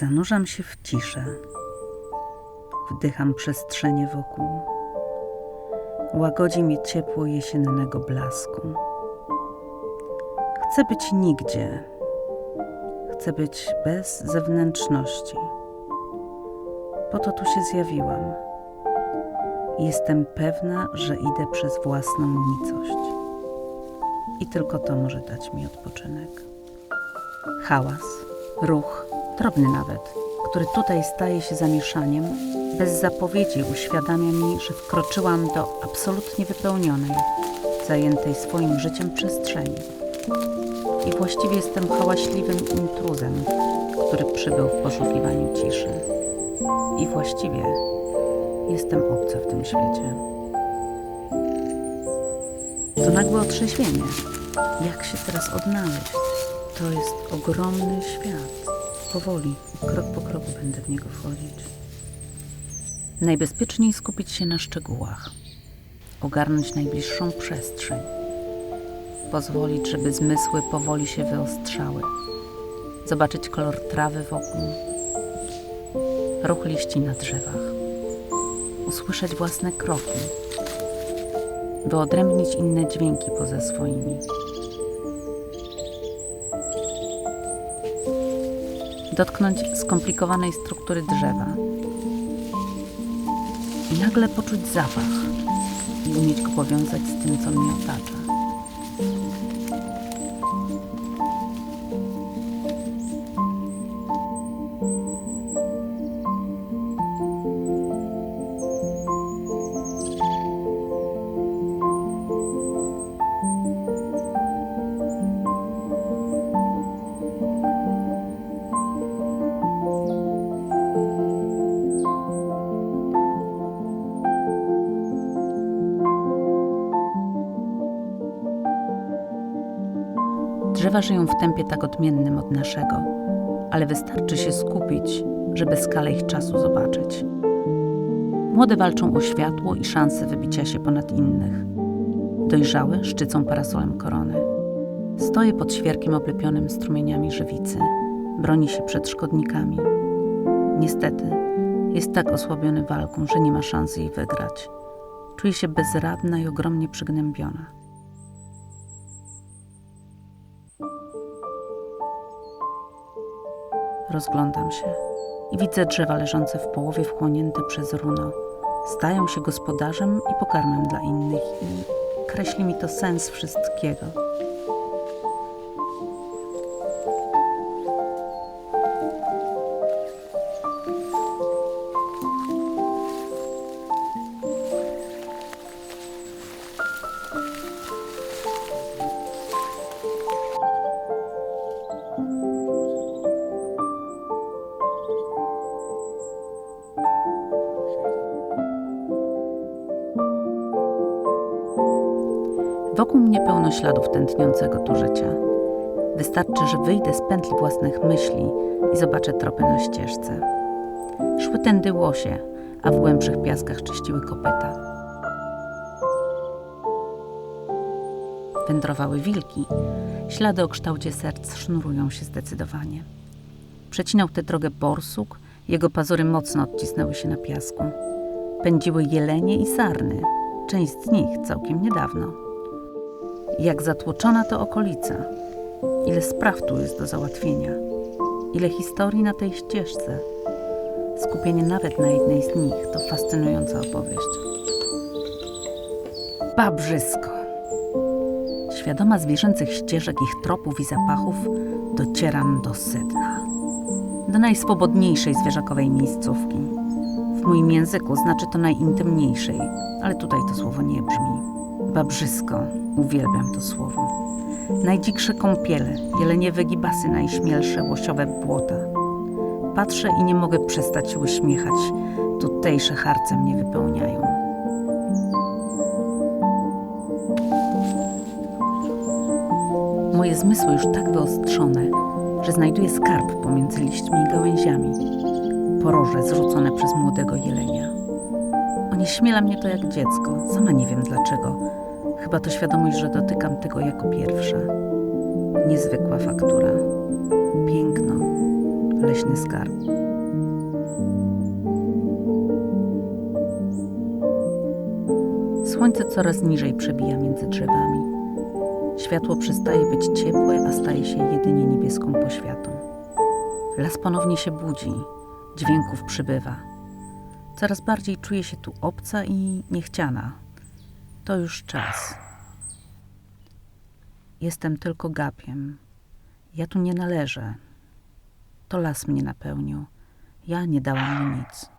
Zanurzam się w ciszę. Wdycham przestrzenie wokół. Łagodzi mnie ciepło jesiennego blasku. Chcę być nigdzie. Chcę być bez zewnętrzności. Po to tu się zjawiłam. Jestem pewna, że idę przez własną nicość. I tylko to może dać mi odpoczynek. Hałas, ruch, drobny nawet, który tutaj staje się zamieszaniem, bez zapowiedzi uświadamia mi, że wkroczyłam do absolutnie wypełnionej, zajętej swoim życiem przestrzeni. I właściwie jestem hałaśliwym intruzem, który przybył w poszukiwaniu ciszy. I właściwie jestem obca w tym świecie. To nagłe otrzeźwienie. Jak się teraz odnaleźć? To jest ogromny świat. Powoli, krok po kroku będę w niego wchodzić. Najbezpieczniej skupić się na szczegółach, ogarnąć najbliższą przestrzeń, pozwolić, żeby zmysły powoli się wyostrzały, zobaczyć kolor trawy wokół, ruch liści na drzewach, usłyszeć własne kroki, wyodrębnić inne dźwięki poza swoimi. Dotknąć skomplikowanej struktury drzewa i nagle poczuć zapach i umieć go powiązać z tym, co mnie otacza. Drzewa żyją w tempie tak odmiennym od naszego, ale wystarczy się skupić, żeby skalę ich czasu zobaczyć. Młode walczą o światło i szanse wybicia się ponad innych. Dojrzałe szczycą parasolem korony. Stoję pod świerkiem oblepionym strumieniami żywicy. Broni się przed szkodnikami. Niestety, jest tak osłabiony walką, że nie ma szansy jej wygrać. Czuje się bezradna i ogromnie przygnębiona. Rozglądam się i widzę drzewa leżące w połowie wchłonięte przez runo. Stają się gospodarzem i pokarmem dla innych i kreśli mi to sens wszystkiego. Wokół mnie pełno śladów tętniącego tu życia. Wystarczy, że wyjdę z pętli własnych myśli i zobaczę tropy na ścieżce. Szły tędy łosie, a w głębszych piaskach czyściły kopyta. Wędrowały wilki. Ślady o kształcie serc sznurują się zdecydowanie. Przecinał tę drogę borsuk, jego pazury mocno odcisnęły się na piasku. Pędziły jelenie i sarny, część z nich całkiem niedawno. Jak zatłoczona to okolica. Ile spraw tu jest do załatwienia. Ile historii na tej ścieżce. Skupienie nawet na jednej z nich to fascynująca opowieść. Babrzysko. Świadoma zwierzęcych ścieżek, ich tropów i zapachów, docieram do sedna. Do najswobodniejszej zwierzakowej miejscówki. W moim języku znaczy to najintymniejszej, ale tutaj to słowo nie brzmi. Babrzysko, uwielbiam to słowo. Najdziksze kąpiele, jeleniowe gibasy, najśmielsze łosiowe błota. Patrzę i nie mogę przestać uśmiechać. Tutejsze harce mnie wypełniają. Moje zmysły już tak wyostrzone, że znajduję skarb pomiędzy liśćmi i gałęziami. Poroże zrzucone przez młodego jelenia. Onieśmiela mnie to jak dziecko. Sama nie wiem dlaczego. Chyba to świadomość, że dotykam tego jako pierwsza. Niezwykła faktura. Piękno. leśny skarb. Słońce coraz niżej przebija między drzewami. Światło przestaje być ciepłe, a staje się jedynie niebieską poświatą. Las ponownie się budzi, dźwięków przybywa. Coraz bardziej czuję się tu obca i niechciana. To już czas. Jestem tylko gapiem. Ja tu nie należę. To las mnie napełnił. Ja nie dałam mu nic.